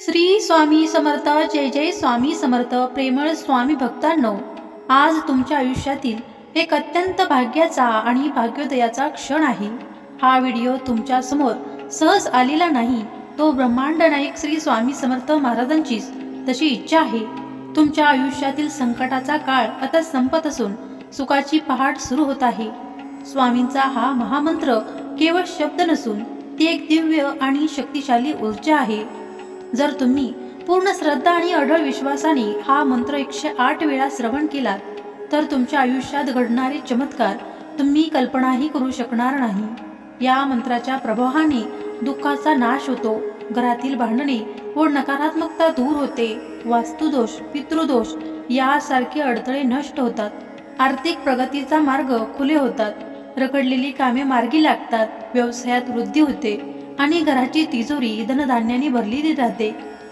श्री स्वामी समर्थ जय जय स्वामी समर्थ प्रेमळ स्वामी भक्तांनो आज तुमच्या आयुष्यातील एक अत्यंत भाग्याचा आणि भाग्योदयाचा क्षण आहे. हा व्हिडिओ तुमच्यासमोर सहज आलेला नाही तो ब्रह्मांड नायक श्री स्वामी समर्थ महाराजांचीच तशी इच्छा आहे. तुमच्या आयुष्यातील संकटाचा काळ आता संपत असून सुखाची पहाट सुरू होत आहे. स्वामींचा हा महामंत्र केवळ शब्द नसून ती एक दिव्य आणि शक्तिशाली ऊर्जा आहे. जर तुम्ही पूर्ण श्रद्धा आणि अढळ विश्वासाने हा मंत्र एकशे आठ वेळा श्रवण केला तर तुमच्या आयुष्यात घडणारे चमत्कार तुम्ही कल्पनाही करू शकणार नाही. या मंत्राच्या प्रभावाने दुःखाचा नाश होतो घरातील भांडणे व नकारात्मकता दूर होते वास्तुदोष पितृदोष यासारखे अडथळे नष्ट होतात आर्थिक प्रगतीचा मार्ग खुले होतात रखडलेली कामे मार्गी लागतात व्यवसायात वृद्धी होते आणि घराची तिजोरी धनधान्याने भरलेली जाते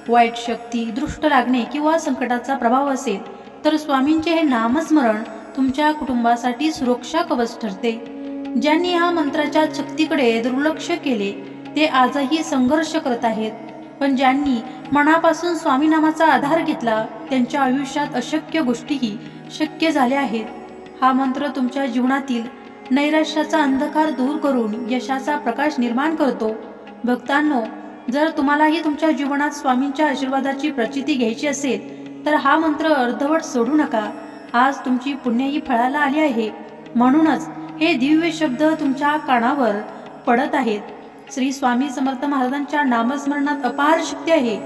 वाईट शक्ती दृष्ट लागणे किंवा संकटाचा प्रभाव असेल तर स्वामींचे हे नामस्मरण तुमच्या कुटुंबासाठी सुरक्षा कवच ठरते. ज्यांनी हा मंत्राच्या शक्तीकडे दुर्लक्ष केले ते आजही संघर्ष करत आहेत. पण ज्यांनी मनापासून स्वामी नामाचा आधार घेतला त्यांच्या आयुष्यात अशक्य गोष्टीही शक्य झाल्या आहेत. हा मंत्र तुमच्या जीवनातील नैराश्याचा अंधकार दूर करून यशाचा प्रकाश निर्माण करतो. भक्तांनो जर तुम्हालाही तुमच्या जीवनात स्वामींच्या आशीर्वादाची प्रचिती घ्यायची असेल तर हा मंत्र अर्धवट सोडू नका. आज तुमची पुण्यही फळाला आली आहे. म्हणूनच हे दिव्य शब्द तुमच्या कानावर पडत आहेत. श्री स्वामी समर्थ महाराजांच्या नामस्मरणात अपार शक्ती आहे.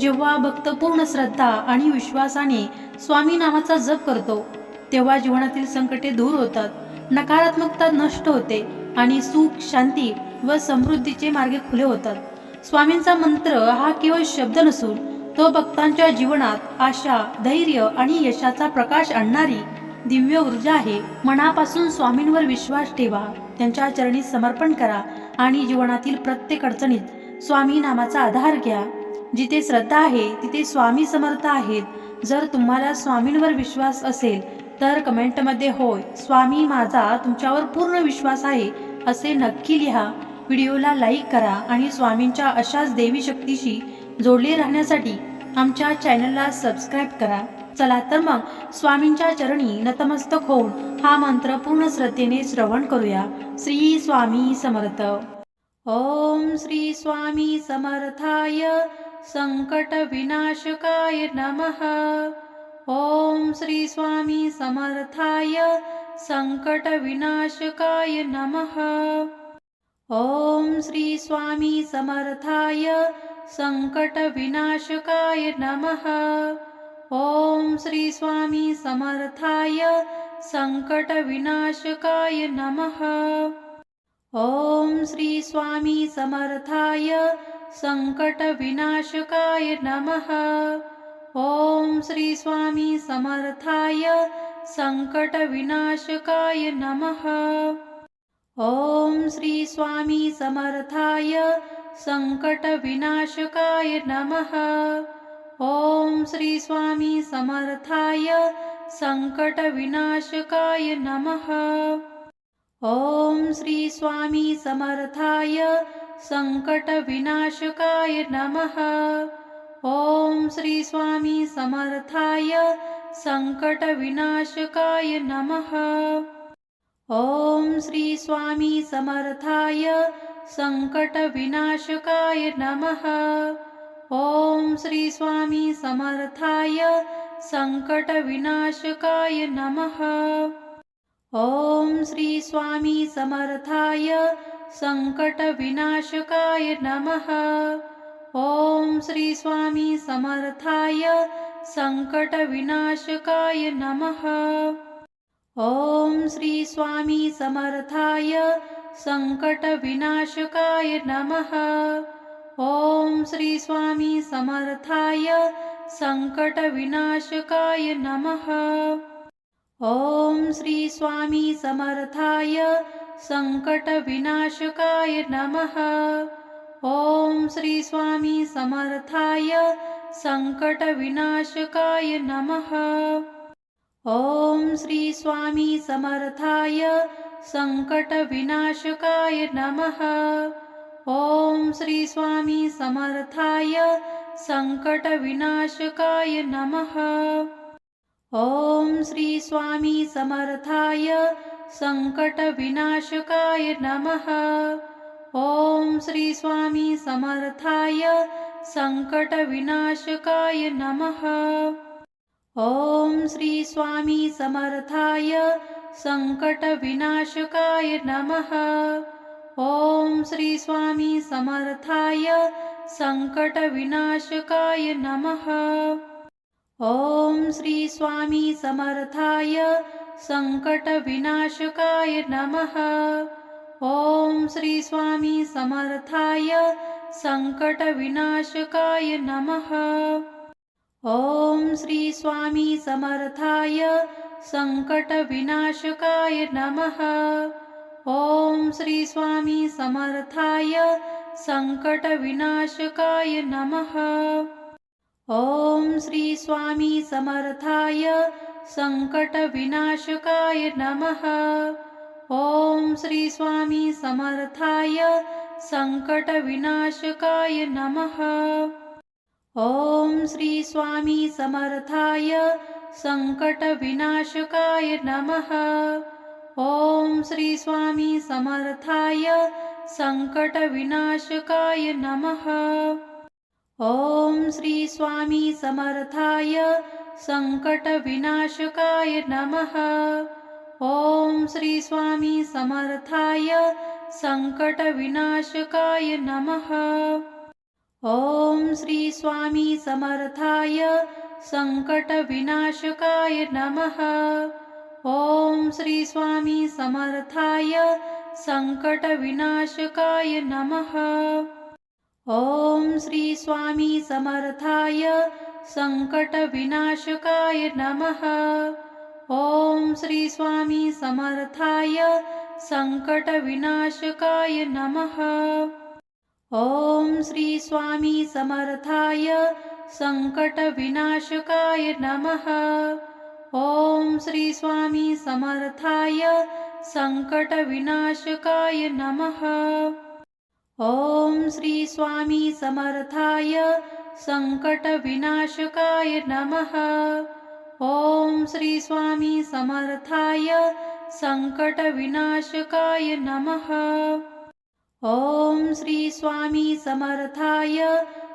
जेव्हा भक्त पूर्ण श्रद्धा आणि विश्वासाने स्वामी नामाचा जप करतो तेव्हा जीवनातील संकटे दूर होतात नकारात्मकता नष्ट होते आणि सुख शांती व समृद्धीचे मार्गे खुले होतात. स्वामींचा मंत्र हा केवळ शब्द नसून तो भक्तांच्या जीवनात आशा धैर्य आणि यशाचा प्रकाश आणणारी दिव्य ऊर्जा आहे. मनापासून स्वामींवर विश्वास ठेवा त्यांच्या चरणी समर्पण करा आणि जीवनातील प्रत्येक अडचणीत स्वामी नामाचा आधार घ्या. जिथे श्रद्धा आहे तिथे स्वामी समर्थ आहेत. जर तुम्हाला स्वामींवर विश्वास असेल तर कमेंटमध्ये होय स्वामी माझा तुमच्यावर पूर्ण विश्वास आहे असे नक्की लिहा. व्हिडिओला लाईक करा आणि स्वामींच्या अशाच देवी शक्तीशी जोडले राहण्यासाठी आमच्या चॅनलला सबस्क्राईब करा. चला तर मग स्वामींच्या चरणी नतमस्तक होऊन हा मंत्र पूर्ण श्रद्धेने श्रवण करूया. श्री स्वामी समर्थ. ओम श्री स्वामी समर्थाय. संकट विनाशकाय नमः. ओम श्री स्वामी समर्थाय. संकट विनाशकाय नमः. ओम श्री स्वामी समर्थाय संकट विनाशकाय नमः। ओम श्री स्वामी समर्थाय संकट विनाशकाय नमः। ओम श्री स्वामी समर्थाय संकट विनाशकाय नमः। ओम श्री स्वामी समर्थाय संकट विनाशकाय नमः श्री स्वामी समर्थाय संकट विनाशकाय नमः। ओम श्री स्वामी समर्थाय संकट विनाशकाय नमः। ओम श्री स्वामी समर्थाय संकट विनाशकाय नमः। ओम श्री स्वामी समर्थाय संकट विनाशकाय नमः ओम श्री स्वामी समर्थाय संकट विनाशकाय नमः। ओम श्री स्वामी समर्थाय संकट विनाशकाय नमः। ओम श्री स्वामी समर्थाय संकट विनाशकाय नमः। ओम श्री स्वामी समर्थाय संकट विनाशकाय नमः ओम श्री स्वामी समर्थाय संकट विनाशकाय नमः। ओम श्री स्वामी समर्थाय संकट विनाशकाय नमः। ओम श्री स्वामी समर्थाय संकट विनाशकाय नमः। ओम श्री स्वामी समर्थाय संकट विनाशकाय नमः ओम श्री स्वामी समर्थाय संकट विनाशकाय नमः। ओम श्री स्वामी समर्थाय सङ्कटविनाशकाय नमः। ॐ श्री स्वामी समर्थाय सङ्कटविनाशकाय नमः। ॐ श्री स्वामी समर्थाय सङ्कटविनाशकाय नमः ॐ श्री स्वामी समर्थाय सङ्कटविनाशकाय नमः। ॐ श्री स्वामी समर्थाय सङ्कटविनाशकाय नमः। ॐ श्री स्वामी समर्थाय सङ्कटविनाशकाय नमः। ॐ श्री स्वामी समर्थाय सङ्कटविनाशकाय नमः ॐ श्री स्वामी समर्थाय सङ्कटविनाशकाय नमः। ॐ श्री स्वामी समर्थाय सङ्कटविनाशकाय नमः। ॐ श्री स्वामी समर्थाय सङ्कटविनाशकाय नमः। ॐ श्री स्वामी समर्थाय सङ्कटविनाशकाय नमः। ॐ श्री स्वामी समर्थाय सङ्कटविनाशकाय नमः। ॐ श्री स्वामी समर्थाय सङ्कटविनाशकाय नमः। ॐ श्री स्वामी समर्थाय सङ्कटविनाशकाय नमः। ॐ श्री स्वामी समर्थाय सङ्कटविनाशकाय नमः ॐ श्री स्वामी समर्थाय सङ्कटविनाशकाय नमः। ॐ श्री स्वामी समर्थाय सङ्कटविनाशकाय नमः। ॐ श्री स्वामी समर्थाय सङ्कटविनाशकाय नमः। ॐ श्री स्वामी समर्थाय सङ्कटविनाशकाय नमः ॐ श्री स्वामी समर्थाय सङ्कटविनाशकाय नमः। ॐ श्री स्वामी समर्थाय सङ्कटविनाशकाय नमः। ॐ श्री स्वामी समर्थाय सङ्कटविनाशकाय नमः। ॐ श्री स्वामी समर्थाय सङ्कटविनाशकाय नमः ॐ श्री स्वामी समर्थाय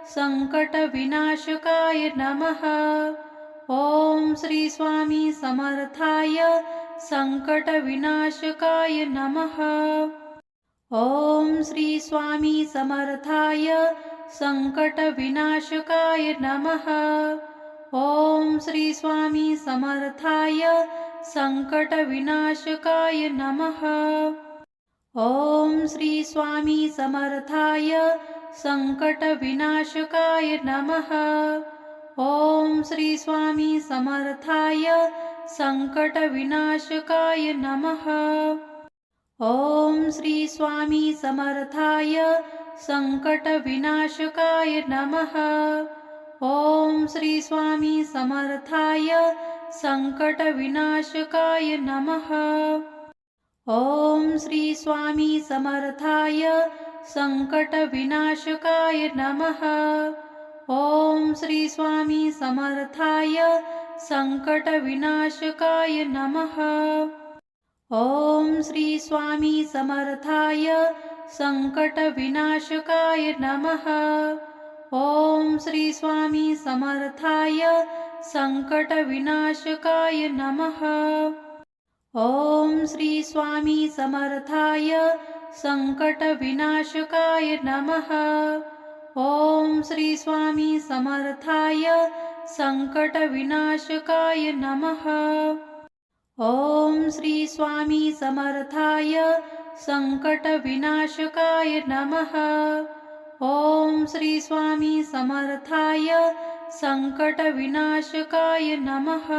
सङ्कटविनाशकाय नमः। ॐ श्री स्वामी समर्थाय सङ्कटविनाशकाय नमः। ॐ श्री स्वामी समर्थाय सङ्कटविनाशकाय नमः। ॐ श्री स्वामी समर्थाय सङ्कटविनाशकाय नमः ॐ श्री स्वामी समर्थाय सङ्कटविनाशकाय नमः। ॐ श्री स्वामी समर्थाय सङ्कटविनाशकाय नमः। ॐ श्री स्वामी समर्थाय सङ्कटविनाशकाय नमः। ॐ श्री स्वामी समर्थाय सङ्कटविनाशकाय नमः ॐ श्री स्वामी समर्थाय सङ्कटविनाशकाय नमः। ॐ श्री स्वामी समर्थाय सङ्कटविनाशकाय नमः। ॐ श्री स्वामी समर्थाय सङ्कटविनाशकाय नमः। ॐ श्री स्वामी समर्थाय सङ्कटविनाशकाय नमः ॐ श्री स्वामी समर्थाय सङ्कटविनाशकाय नमः। ॐ श्री स्वामी समर्थाय सङ्कटविनाशकाय नमः। ॐ श्री स्वामी समर्थाय सङ्कटविनाशकाय नमः। ॐ श्री स्वामी समर्थाय सङ्कटविनाशकाय नमः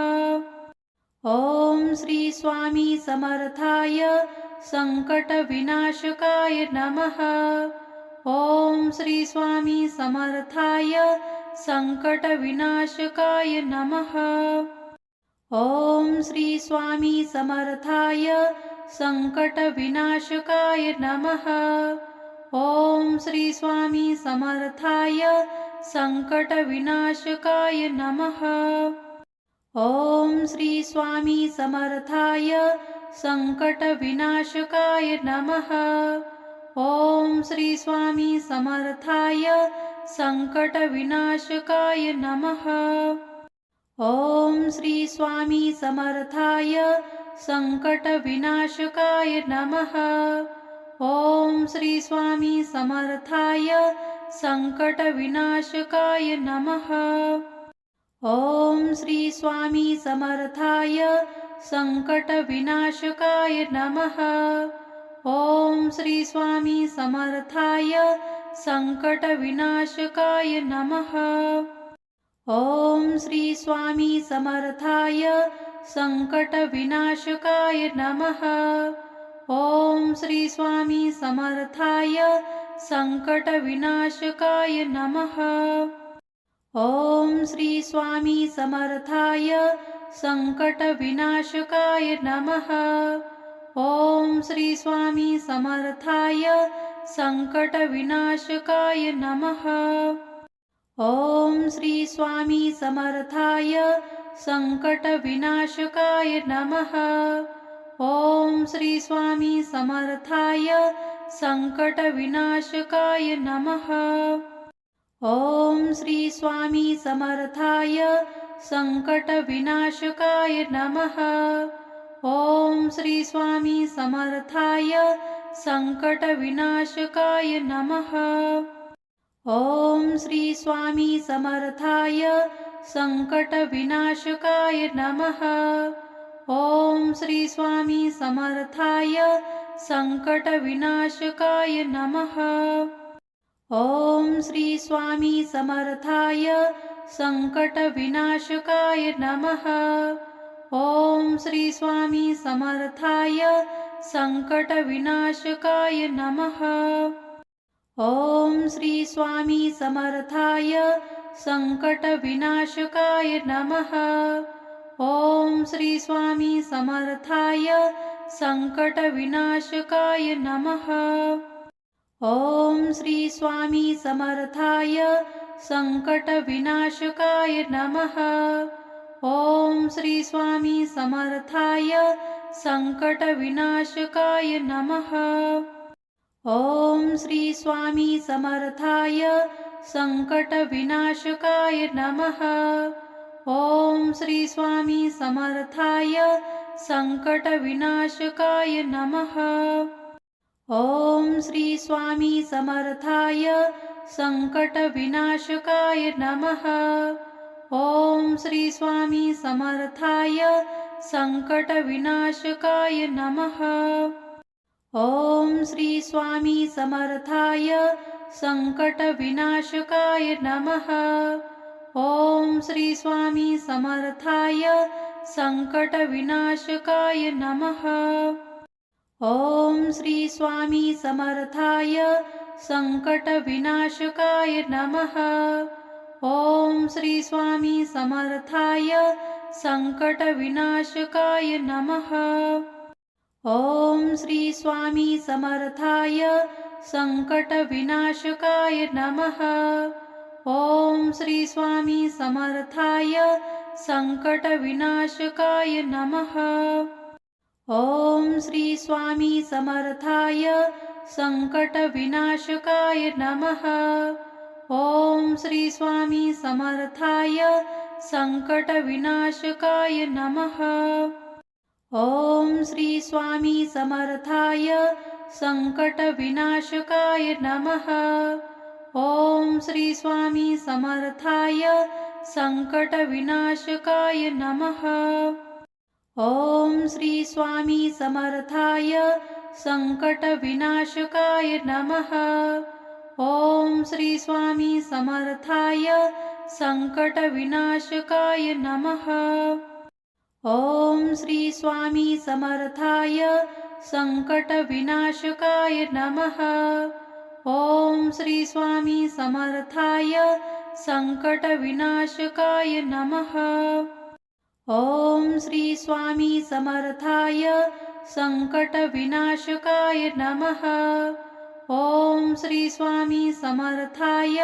ॐ श्री स्वामी समर्थाय सङ्कटविनाशकाय नमः। ॐ श्री स्वामी समर्थाय सङ्कटविनाशकाय नमः। ॐ श्री स्वामी समर्थाय सङ्कटविनाशकाय नमः। ॐ श्री स्वामी समर्थाय सङ्कटविनाशकाय नमः ॐ श्री स्वामी समर्थाय सङ्कटविनाशकाय नमः। ॐ श्री स्वामी समर्थाय सङ्कटविनाशकाय नमः। ॐ श्री स्वामी समर्थाय सङ्कटविनाशकाय नमः। ॐ श्री स्वामी समर्थाय सङ्कटविनाशकाय नमः ॐ श्री स्वामी समर्थाय सङ्कटविनाशकाय नमः। ॐ श्री स्वामी समर्थाय सङ्कटविनाशकाय नमः। ॐ श्री स्वामी समर्थाय सङ्कटविनाशकाय नमः। ॐ श्री स्वामी समर्थाय सङ्कटविनाशकाय नमः ॐ श्री स्वामी समर्थाय सङ्कटविनाशकाय नमः। ॐ श्री स्वामी समर्थाय सङ्कटविनाशकाय नमः। ॐ श्री स्वामी समर्थाय सङ्कटविनाशकाय नमः। ॐ श्री स्वामी समर्थाय सङ्कटविनाशकाय नमः ॐ श्री स्वामी समर्थाय सङ्कटविनाशकाय नमः। ॐ श्री स्वामी समर्थाय सङ्कटविनाशकाय नमः। ॐ श्री स्वामी समर्थाय सङ्कटविनाशकाय नमः। ॐ श्री स्वामी समर्थाय सङ्कटविनाशकाय नमः ॐ श्री स्वामी समर्थाय सङ्कटविनाशकाय नमः। ॐ श्री स्वामी समर्थाय सङ्कटविनाशकाय नमः। ॐ श्री स्वामी समर्थाय सङ्कटविनाशकाय नमः। ॐ श्री स्वामी समर्थाय सङ्कटविनाशकाय नमः ॐ श्री स्वामी समर्थाय सङ्कटविनाशकाय नमः। ॐ श्री स्वामी समर्थाय सङ्कटविनाशकाय नमः। ॐ श्री स्वामी समर्थाय सङ्कटविनाशकाय नमः। ॐ श्री स्वामी समर्थाय सङ्कटविनाशकाय नमः ॐ श्री स्वामी समर्थाय सङ्कटविनाशकाय नमः। ॐ श्री स्वामी समर्थाय सङ्कटविनाशकाय नमः। ॐ श्री स्वामी समर्थाय सङ्कटविनाशकाय नमः। ॐ श्री स्वामी समर्थाय सङ्कटविनाशकाय नमः ॐ श्री स्वामी समर्थाय सङ्कटविनाशकाय नमः। ॐ श्री स्वामी समर्थाय सङ्कटविनाशकाय नमः। ॐ श्री स्वामी समर्थाय सङ्कटविनाशकाय नमः। ॐ श्री स्वामी समर्थाय सङ्कटविनाशकाय नमः ॐ श्री स्वामी समर्थाय सङ्कटविनाशकाय नमः। ॐ श्री स्वामी समर्थाय सङ्कटविनाशकाय नमः। ॐ श्री स्वामी समर्थाय सङ्कटविनाशकाय नमः। ॐ श्री स्वामी समर्थाय सङ्कटविनाशकाय नमः ॐ श्री स्वामी समर्थाय सङ्कटविनाशकाय नमः। ॐ श्री स्वामी समर्थाय सङ्कटविनाशकाय नमः। ॐ श्री स्वामी समर्थाय सङ्कटविनाशकाय नमः। ॐ श्री स्वामी समर्थाय सङ्कटविनाशकाय नमः ॐ श्री स्वामी समर्थाय सङ्कटविनाशकाय नमः। ॐ श्री स्वामी समर्थाय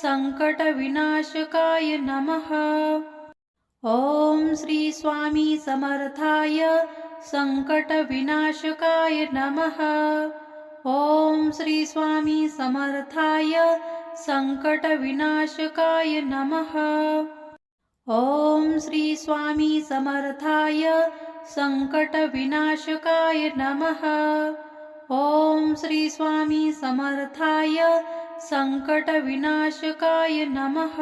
सङ्कटविनाशकाय नमः। ॐ श्री स्वामी समर्थाय सङ्कटविनाशकाय नमः। ॐ श्री स्वामी समर्थाय सङ्कटविनाशकाय नमः ॐ श्री स्वामी समर्थाय सङ्कटविनाशकाय नमः। ॐ श्री स्वामी समर्थाय सङ्कटविनाशकाय नमः।